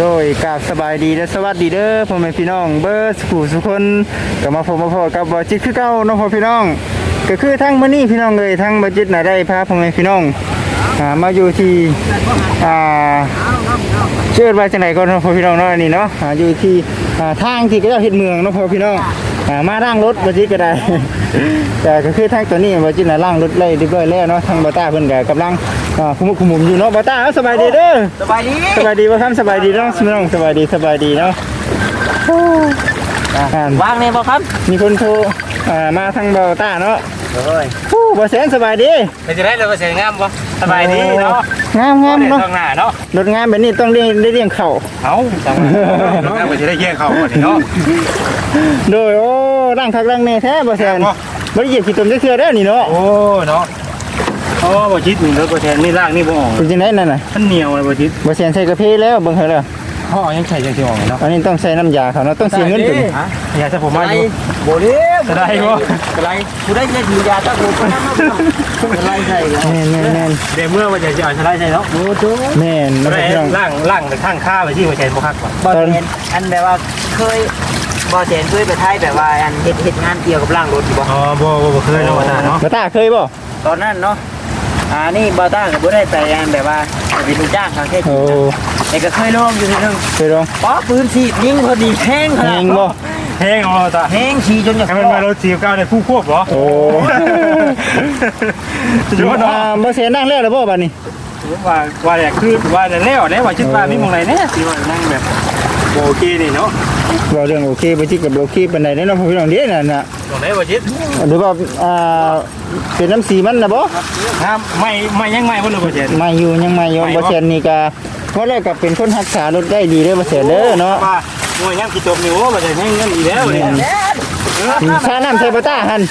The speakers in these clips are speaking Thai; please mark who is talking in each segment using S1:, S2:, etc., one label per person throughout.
S1: โดยกาบสบายดีและสวัสดีเด้อพ่อแม่พี่น้อง เบอร์สู่สุคนกับมาพบมาพบกับบอจิตคือเก้าน้องพ่อพี่น้อง ก็คือทั้งมื้อนี้พี่น้องเลยทั้งบอจิตน่ะได้พาพ่อแม่พี่น้องอ่ามาอยู่ที่อ่าเชื่อว่าจังไหนก็เนาะพ่อพี่น้องเนาะอันนี้เนาะอ่าอยู่ที่อ่าทางที่ก็จะเฮ็ดเมืองเนาะพ่อพี่น้องามาล่างรถบอจิตก็ได้ แต่ก็คือทางตัวนี้บอจิตน่ะล่างรถไล่เรียบร้อยแล้วเนาะทางบอต้าเพิ่นก็กำลังอ่าคุมคุมมุมอยู่เนาะบอต้าเอาสบายดีเด้อ
S2: สบายดี
S1: สบายดีป่ะครับสบายดีเนาะพี่น้องสบายดีสบายดีเนาะอ่า
S2: ว่างเนี่ยบ่ครับ
S1: มีคนโทรอ่ามาทางเบาต้าเนาะ
S2: เฮ้ย
S1: ฟู้บ่แสนสบายดี
S2: เป็นจะได้เลยว่าเสียงามบ่สบายดีเนาะ
S1: งามงาม
S2: เนาะ
S1: เนาะ
S2: ข้างหน้าเนาะ
S1: รถงามแบบนี้ต้องเลี้ยงได้เลี้ยงเข่า
S2: เอาจังเนาะมันจะได้แย่งเขาหมดเนาะ
S1: โดยโอ้ร่างคักร่างแน่แท้บ่แสน
S2: บ่
S1: บ่ได้เหยียบขี้ตมจักเทื่อได้อนี่เนาะ
S2: โอ้เนาะโอ้บ่จิตนี่รถบ่แทนนี่ล่างนี่บ่ออก
S1: เป็นจังไดนั่นน่ะ
S2: มันเหนียวเลยบ่จิต
S1: บ่แสนใส่กระเพาแล้วเบิ่งให้แล้ว
S2: พ่อยังใส่จังสิออกเนาะ
S1: อันนี้ต้องใส่น้ำยาเขาเนาะต้องเสียเงินถึง
S2: ฮะอย่าจะผมมาอยู่
S3: บ่เด้
S2: จะได้บ่
S3: อะไรกูได้แค่ถือยาตะโกนมาอะไรใส่แล้ว
S1: แม่นแม่นแม่น
S2: เดี๋ยวเมื่อว่าจะจะเอาจะได้ใช่เนาะ
S3: โอ้โห
S1: แม่นเนาะ
S2: ได้
S1: พี่น้อง
S2: ล่างล่างไปข้างข้าไปที่หัวใจบ่คักกว่า
S3: บ่เห็นอันแบบว่าเคยบ่เห็นเคยไปไทยแบบว่าอันเฮ็ดเฮ็ดงานเกี่ยวกับร่างรถอยู่บ่
S2: อ๋อบ่บ่บ่เคยเนาะว่าเนาะ
S1: บ่ต้าเคยบ่
S3: ตอนนั้นเนาะอ่านี่บ่ต้าก็บ่ได้ไปอันแบบว่าเป็นลูกจ้างทางเทศ
S1: โอ้
S3: แต่ก็เคยลองอยู่ทีนึง
S1: เคยลอง
S3: ป๊อปืนฉีดยิงพอดีแห้งข
S1: แฮ
S3: นาด
S1: งบ่
S2: แห้งเอาตา
S3: แห้งฉีดจนจะ
S2: ให้มันมารถ49ในผู้ควบเหรอ
S1: โอ้
S2: อยู่
S1: อ่า
S2: เนาะ
S1: บ่แสนนั่งแล้วหรือบ่บัดนี้
S2: ว่าว่าเนี่ยคือว่าเนี่ยแล้วแล้วว่าคิดว่ามีหมองไหนเนี่ยสิว่านั่งแบบโอเคนี่เนาะ
S1: เราเรื่องโอเคไปที่กับโอเคเป็นไหนได้เนาะพี่น้องเด้น่ะน่ะ
S2: ตรงไหนว่าจิต
S1: หรือว่าอ่าเป็นน้ำสีมันนะบ่
S2: ถ้าไม่ไม่ยังไม่บ่เลยบ่เจ็ด
S1: มาอยู่ยังมาอยู่บ่เซนนี่ก็ เพราะแรกก็เป็นคนรักษารถได้ดีเด้อบ่เซนเด้อเนาะ
S2: ว่าโอ้ยยังกี่จบนี่โอ้บ่ได้ให้เงินอีแล้วเนี่ย
S1: ชาน้ำใส่บ่ต้าหั่น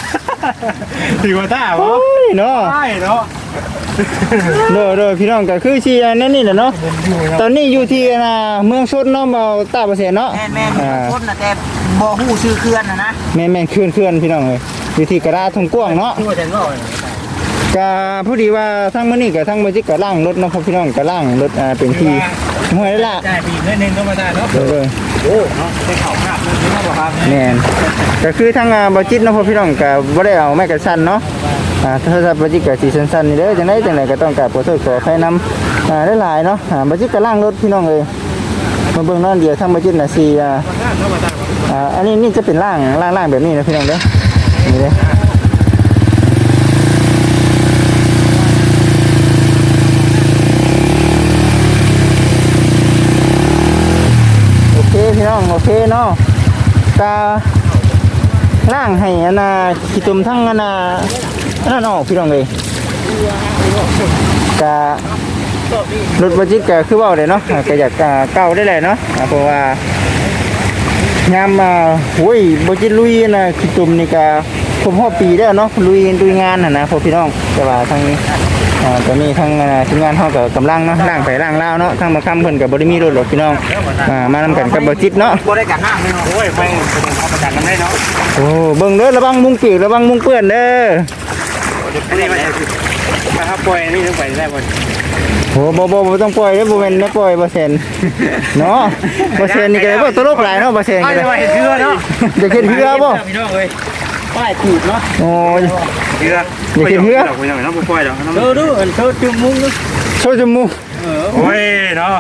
S2: ถือว่าต้าบ่
S1: โอ้ยเนาะ
S2: ใช่เนาะ
S1: เด้อเด้อพี่น้องก็คือสิอันนั้นนี่แหละเนาะตอนนี้อยู่ที่น่ะเมืองชนเนาะเมาต้าบ่เซนเนาะ
S3: แม่นแม่นคนน่ะแต่บ่ฮู้ชื่อเขื่อนน่ะนะ
S1: แม่นๆเคลื่อนๆพี่น้องเอ้ยอยู่ที่กระดาษทงกว้างเนาะ
S3: ที่ว่าจะว่า
S1: ก็ผู้ดีว่าทั้งมื้อนี้ก็ทั้งบ่จิกก็ล้างรถเนาะพ่อพี่น้องก็ล้างรถอ่าเป็นที่ห้วยแล้วล่ะ
S2: จ่ายปีนิดนึงก็มาได้เนาะ
S1: เด้อเด้อ
S2: โอ้เนาะได้เข้าคาบนึงเนาะบ่ครับ
S1: แม่นก็คือทางอ่าบจิตเนาะพ่อพี่น้องก็บ่ได้เอาไม้กระสั้นเนาะอ่าถ้าถ้าบจิตก็สิสั้นๆนี่เด้อจังได๋จังได๋ก็ต้องกราบขอโทษขออภัยนำอ่าหลายๆเนาะอ่าบจิตก็ล้างรถพี่น้องเอ้ยมาเบิ่งเนั่นเดียวทางบจิตน่ะสิอ่าอ่าอันนี้นี่จะเป็นล่างล่างล่างแบบนี้นะพี่น้องเด้อนี่เด้อโอเค พี่น้องโอเคเนาะก็ล่างให้อันน่ะขี้ตุ่มทั้งอันน่ะอันนั้นออกพี่น้องเลยกะรถบัจิตก็คือเว่าเลยเนาะก็อยากเก้าได้เลยเนาะเพราะว่ายามมาโอ้ยบัจิตลุยน่ะขีตุ่มนี่ก็ รบรอบปีแล้วเนาะลุยลุยงานน่ะนะพวกพี่น้องแต่ว่าทางนี้อ่าตอนนี้ทางอ่าทีมงานเฮาก็กำลังเนาะล่างไปล่างลาวเนาะทางมาค้ำเพิ่นก็บ่ได้มีรถหรอกพี่น้องอ่ามานำกันกับบัจิตเนาะ
S3: บ่ได้กันน้ำเลยเนาะ
S2: โอ้ยแม่งเป็นเอาประกันกันได้เนาะ
S1: โอ้เบิ่งเด้อระวังมุงเปียกระวังมุงเปื้อนเด้อ
S2: อันนี้มันมาครับปล่อยนี่ต้องไปได้บ่
S1: โอ้บ่บ่บ่ต้องปล่อยเด้อบ่แม่นไม่ปล่อยบ่เซนเนาะบ่เซนนี่ก็ได้บ่ตลกหลายเนาะบ่เซน
S2: ไอ้
S1: ก็ได้
S2: ว่าเห็นเรือเนาะ
S1: จะเห็นเรือบ่
S2: พี่น้องเอ้ย
S3: ป้ายถูกเนาะ
S1: โอ้ย
S2: เรือ
S1: อย่าเห็นเรือ
S2: พี่น้องเนาะบ่ปล่อยดอก
S3: เออดูอันเธอจุ่มมุ้ง
S1: โชว์จมูก
S2: โอ้ยเนาะ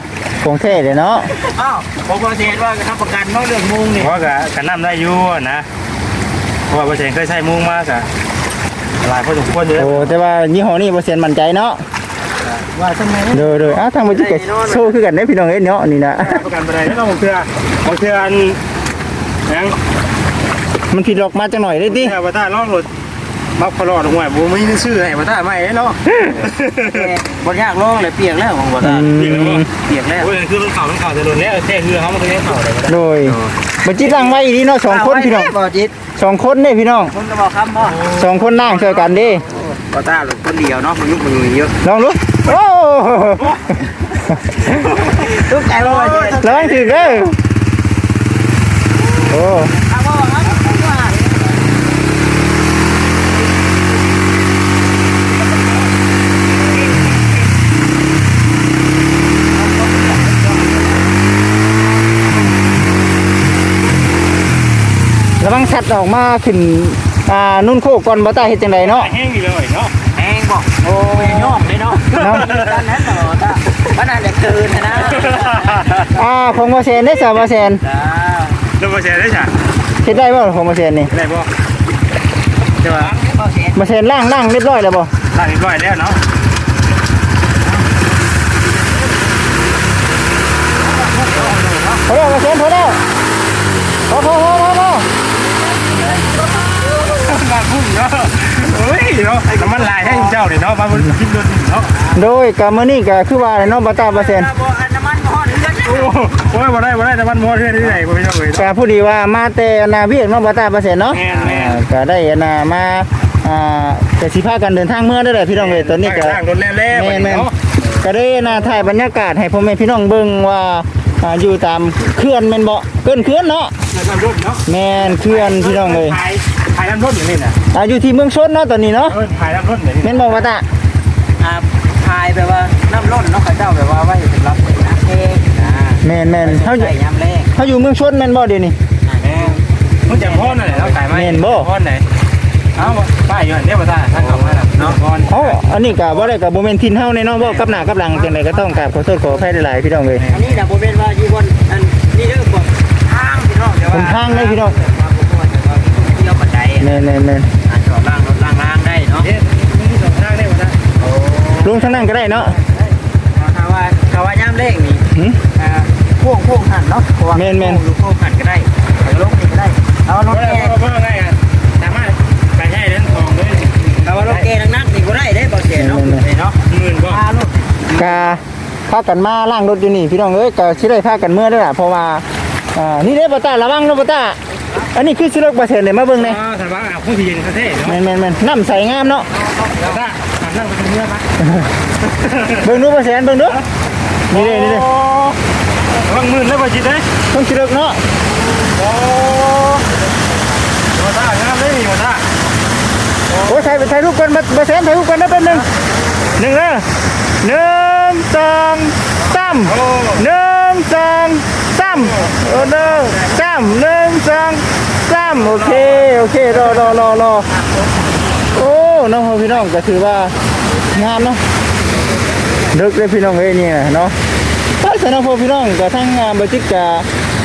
S1: ของแท้เลยเนาะ
S3: อ้าวผมก็เห็นว่าทำประกันเนาะเรื่องมุ้งนี่
S2: เพราะกะกันน้ำได้อยู่นะเพราะว่าบ่เชนเคยใช้มุ้งมากะหลายพอสมควรอยู่แล้ว
S1: โอ้แต่ว่ายี่ห้อนี้บ่เซนมั่นใจเนาะ
S3: ว่าทำไม
S1: เด้อเด้ออ้าวทางบ่จิก็โชว์คือกันเด้อพี่น้องเอ้ยเนาะนี่นะ
S2: ประกันไปได้ต้องเพื่อของเพื่ออันยัง
S1: มันผิดหลอกมาจังหน่อยได้ติ
S2: แค่ว่าถ้าลองรถมักพลอดหัวบ่มีชื่อให้ว่าถ้าไม่เนาะ
S3: บ่ยากลงเลยเปียกแล้วของบ่
S1: อื
S3: ตามเปียกแล้ว
S2: โอ้ยคือรถเข่ามันเข่าจะโดนแล้วแค่คือเขามันก็ยังเข่าเลย
S1: โดยบ่จิล้างไว้อีนี่เนาะสองคนพี่น้อง
S3: บ่จิต
S1: สองคนเด้พี่น้อง
S3: ผมจะบอกคำบ่
S1: สองคนนั่งช่วยกันเด้
S3: บ่ตาหรือคนเดียวเนาะมันยุบมันอยู่เยอะ
S1: ลองดูโอ้
S3: ทุกใจบ่ว่าจิต
S1: ระวังถึกเด้อโอ้
S3: เอาบ่ครับว่า
S1: ชัดออกมาขึ้นอ่านุ่นโคกก่อนบ่ตาเฮ็ดจังไดเนาะ
S2: แห้งอยู่เลยเนาะ
S3: แห้งบอกโอ้ยย่อมเลยเนาะ
S1: เนาะ
S3: ด้านนั้นตลอดอะมันอาจจะเกินนะนะ
S1: อ่าของบ่แซนได้ซะบ่แซน
S3: จ้า
S2: แล้วมาแชร์ได้จ้ะ
S1: เฮ็ดได้บ่ของบ่แซนนี่
S2: ได้บ่จะว่า
S3: ก็เสีย
S1: บ่แซนล่างล่างเรียบร้อยแล้วบ่
S2: ล้างเรียบร้อยแล้วเนาะ
S1: พอแล้วบ่แซนพอแล้วพอพอพอ พอพอ
S2: มาพุ่งเนาะเฮ้ยเนาะน้ำมันลายให้เจ้าเนี่ยเนาะมาบนคิดรถเนาะ
S1: โดยก็มื้อนี้ก็คือว่าเนาะบ่ตาบ่แซน
S3: บ่อันน้ำมันพอเดือด
S2: โอ้โหบ่ได้บ่ได้น้ำมันมอเตอร์ที่ไหนบ่พี่น้องเอ้ย
S1: ก็ผู้ดีว่ามาแต่อนาเวียกเนาะบ่ตาบ่แซนเนาะ
S2: แม่นแม่น
S1: อ่าก็ได้อนามาอ่าก็สิพากันเดินทางเมื่อได้อแหละพี่น้องเอ้ยตอนนี้ก็
S2: ล้างรถแล้ว
S1: แม่นแม่น
S2: เนาะ
S1: ก็ได้นาถ่ายบรรยากาศให้พ่อแม่พี่น้องเบิ่งว่าอ่าอยู่ตามเขื่อนแม่นบ่เกินเขื่อนเนาะ
S2: แล้วก็รถเนาะ
S1: แม่นเขื่อนพี่น้องเลย
S2: ถ่ายถ่ายน้ำรถอยู่นี่น่ะ
S1: อ่าอยู่ที่เมืองชนเนาะตอนนี้เนาะ
S2: เออถ่ายน้ำรถอยู่นี่
S1: แม่นบ่ว่าตา
S3: อ่าพายแบบว่าน้ำร้อนเนาะเขาเจ้าแบบว่าไว้สำหรับน้ำเพลงนะ
S1: แม่นแม่นเฮาอยู่
S3: ใส่ยามแรก
S1: เฮาอยู่เมืองชนแม่นบ่เดี๋ยวนี้
S2: แม่มึงจำพ่อหน่อยเนาะถ่ายมา
S1: แม่นบ่
S2: พ่อไหนเอ้าป้ายอยู่อันเดียวบ่ตาถ้าเข้ามาน่ะเนาะพ่อ
S1: เอ้าอันนี้ก็บ่ได้ก็บ่แม่นทินเฮาแน่เนาะบ่กับหน้ากับหลังจังไดก็ต้องกราบขอโทษขออภัยหลายๆพี่น้องเอ้ย
S3: อันนี้นะโบเป็นว่าอยู่บนอันนี่เด้อบอกทางพี่น้องเดี๋ยว
S1: บนทางเลยพี่น้อง แม่นแม่นแม่น
S3: อ่าจอดล่างรถล่างล่างได้เนาะ
S2: เอ๊ะมึงมีสองทางได้บ่ตา
S3: โอ้
S1: ลงทางนั้นก็ได้เนาะ
S3: ถ้าว่าถ้าว่ายามเลขนี่
S1: หึ
S3: อ่าพ่วงพ่วงหันเนาะเพราะว่า
S1: แม่นแม่น
S3: พ่วงหรือพ่วงหันก็ได้เอาลงนี่ก็ได้เอารถ
S2: บ่ได้
S3: แก
S2: บ่บ่ง่ายอะสามารถไปให้เล่นทองเลย
S3: เอาว่ารถแกนักๆนี่ก็ได้ได้บ่เสียเนาะนี่เนาะ
S2: หมื่นบ่
S3: พารถ
S1: กาพากันมาล้างรถอยู่นี่พี่น้องเอ้ยก็สิได้พากันเมื่อเด้อล่ะเพราะว่าอ่านี่เด้บ่ตาระวังเนาะบ่ตา อันนี้คือสิรถบ่เซ็นได้มาเบิ่งแน่
S2: อ๋อสบายอะผู้ที่ยืนประเทศเนาะ
S1: แม่นแม่นแม่นน้ำใสงามเนาะ
S2: แล้วก็ทำนั่งไปเรื่อยๆปะ
S1: เบิ่งดูบ่แสนเบิ่งดูนี่เด้นี่เด้
S2: ระวังมือแล้วบ่จิตเด้
S1: ต้องสิเลิกเนาะ
S2: โอ้โหตางามเลยนี่ตา
S1: โอ้ยถ่ายไปถ่ายรูปกันบ่บ่แสนถ่ายรูปกันได้แป๊บหนึงหนึ่งเด้อหนึ่งสองสาม
S2: โอ้
S1: หนึ่งสองสามโอ้เด้อสามหนึ่งสองสามโอเคโอเครอรอรอรอโอ้น้องพี่น้องก็ถือว่างามเนาะเลิกเลยพี่น้องเอ้ยนี่นะเนาะถ้าสนองพ่อพี่น้องกับทั้งงานบริจิตกับ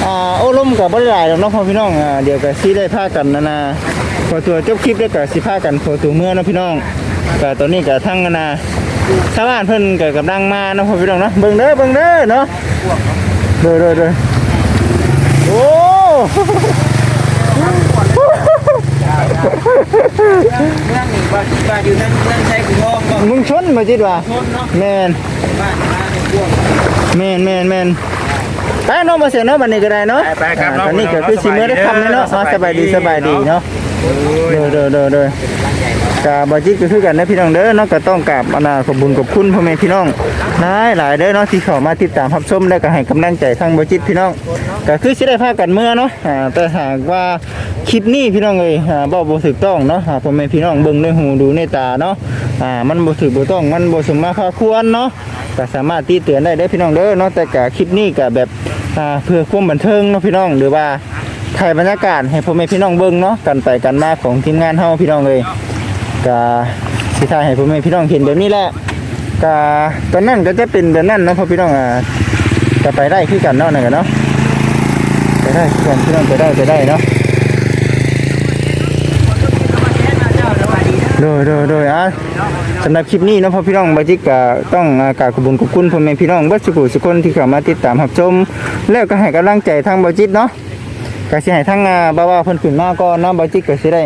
S1: อ่าโอ้ลมกับบริหลายน้องพ่อพี่น้องอ่าเดี๋ยวก็สิได้พากันนะนะพอตัวจบคลิปแล้วก็สิพากันพอตัวเมื่อเนาะพี่น้องก็ตอนนี้ก็ทั้งนาชาวบ้านเพิ่นก็กำลังมาเนาะพ่อพี่น้องเนาะเบิ่งเด้อเบิ่งเด้อเนาะเด้อเด้อเด้อโอ้
S3: เมืองนี่บ่บ่อยู่นั่นเมืองใช้กุทองบ่
S1: มึงชนมาจิตว่า
S3: ชนเนาะ
S1: แม่น
S3: บ้านมาในพวก
S1: แม่นแม่นแม่นไปเนาะบ่เสียเนาะบัดนี้ก็ได้เนาะ
S2: ไปครับ
S1: อ่าตอนนี้ก็คือสิมื้อได้คำแล้วเนาะอ่าสบายดีสบายดีเนาะ เด้อเด้อเด้อเด้อกาบจิตก็คือกันนะพี่น้องเด้อเนาะก็ต้องกราบอนาขอบคุญขอบคุณพ่อแม่พี่น้องหลายหลายเด้อเนาะที่เข้ามาติดตามรับชมและก็ให้กำลังใจทางบจิตพี่น้องก็คือสิได้พากันเมื่อเนาะอ่าแต่หากว่าคลิปนี้พี่น้องเอ้ยอ่าบ่บ่ถูกต้องเนาะอ่าพ่อแม่พี่น้องเบิ่งด้วยหูดูในตาเนาะอ่ามันบ่ถูกบ่ต้องมันบ่สมมาพาควรเนาะก็สามารถตีเตือนได้เด้อพี่น้องเด้อเนาะแต่ก็คลิปนี้ก็แบบอ่าเพื่อความบันเทิงเนาะพี่น้องหรือว่า ถ่ายบรรยากาศให้พ่อแม่พี่น้องเบิ่งเนาะกันไปกันมาของทีมงานเฮาพี่น้องเอ้ยก็สิถ่ายให้พ่อแม่พี่น้องเห็นแบบนี้แหละก็ตอนนั้นก็จะเป็นแบบนั้นเนาะพ่อพี่น้องอ่าจะไปได้คือกันเนาะนั่นกันเนาะไปได้คือกันพี่น้องไปได้ไปได้เนาะโดยโดยโดยอะสำหรับคลิปนี้นะพ่อพี่น้องบาจิกก็ต้องอากราบขอบคุญขอบคุณพ่อแม่พี่น้องเบัดสุขุสุคนที่เข้ามาติดตามรับชมแล้วก็ให้กำลังใจทางบาจิตเนาะ ก็สิให้ทางบ่าวเพิ่นขึ้นมาก่อนเนาะบาจิกก็สิได้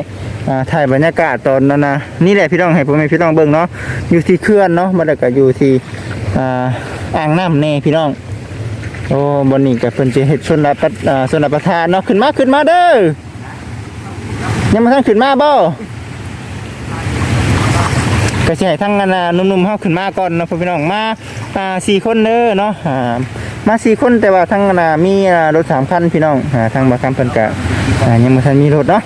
S1: อ่าถ่ายบรรยากาศตอนนั้นนะนี่แหละพี่น้องให้ผมให้พี่น้องเบิ่งเนาะอยู่ที่เขื่อนเนาะมันก็อยู่ที่อ่าอ่างน้ำเน่พี่น้องโอ้บนนี้กับเพิ่นจะเฮ็ดชนรับประอ่าชนรับประทานเนาะขึ้นมาขึ้นมาเด้อยังมาทางขึ้นมาบ่ก็สิให้ทั้งนั้นน่ะหนุ่มๆเฮาขึ้นมาก่อนเนาะพี่น้องมาอ่าสี่คนเด้อเนาะอ่า มาสี่คนแต่ว่าทั้งน่ะมีรถสามคันพี่น้องอ่าทางบ่คำเพิ่นก็อ่ายังบ่ทันมีรถเนาะ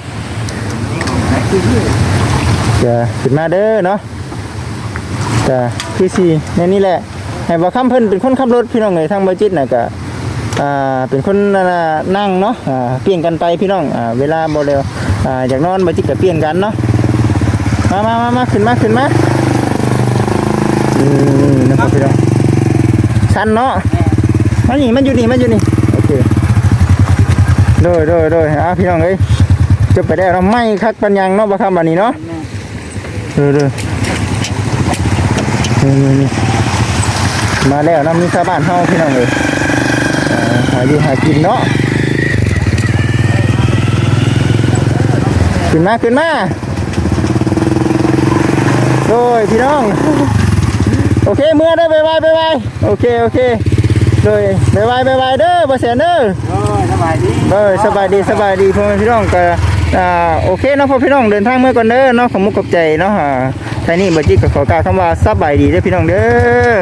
S1: จะขึ้นมาเด้อเนาะจะคือสี่ในนี่แหละให้บ่คำเพิ่นเป็นคนขับรถพี่น้องเอ้ยทางบ่จิตน่ะก็อ่าเป็นคนนั่งเนาะอ่าเปลี่ยนกันไปพี่น้องอ่าเวลาบ่เร็วอ่าอยากนอนบ่จิกก็เปลี่ยนกันเนาะมามามามาขึ้นมาขึ้นมาอืมนะครับพี่น้องชันเนาะ มันนี่มันอยู่นี่มันอยู่นี่โอเคโดยโดยโดยอ่าพี่น้องเอ้ยจะไปได้เราะไม่คักปัญญังเนาะบ่คำบัดนี้เนาะเออเด้อนี่นี่นี่มาแล้วเนาะมีชาวบ้านเฮาพี่น้องเอ้ยเอ่อหาอยู่หากินเนาะขึ้นมาขึ้นมาโดยพี่น้อง โอเคเมื่อได้บายบายบายบายโอเค โอเค โดยบายบายบายบายเด้อบาเสียนเด้อ
S3: โอ้ยสบายดี
S1: เออสบายดีสบายดีพ่อแม่พี่น้องก็อ่าโอเคเนาะพ่อพี่น้องเดินทางเมื่อก่อนเด้อเนาะขอมุกขอบใจเนาะอ่าท่านี้บัจิตก็ขอกล่าวคำว่าสบายดีเด้อพี่น้องเด้อ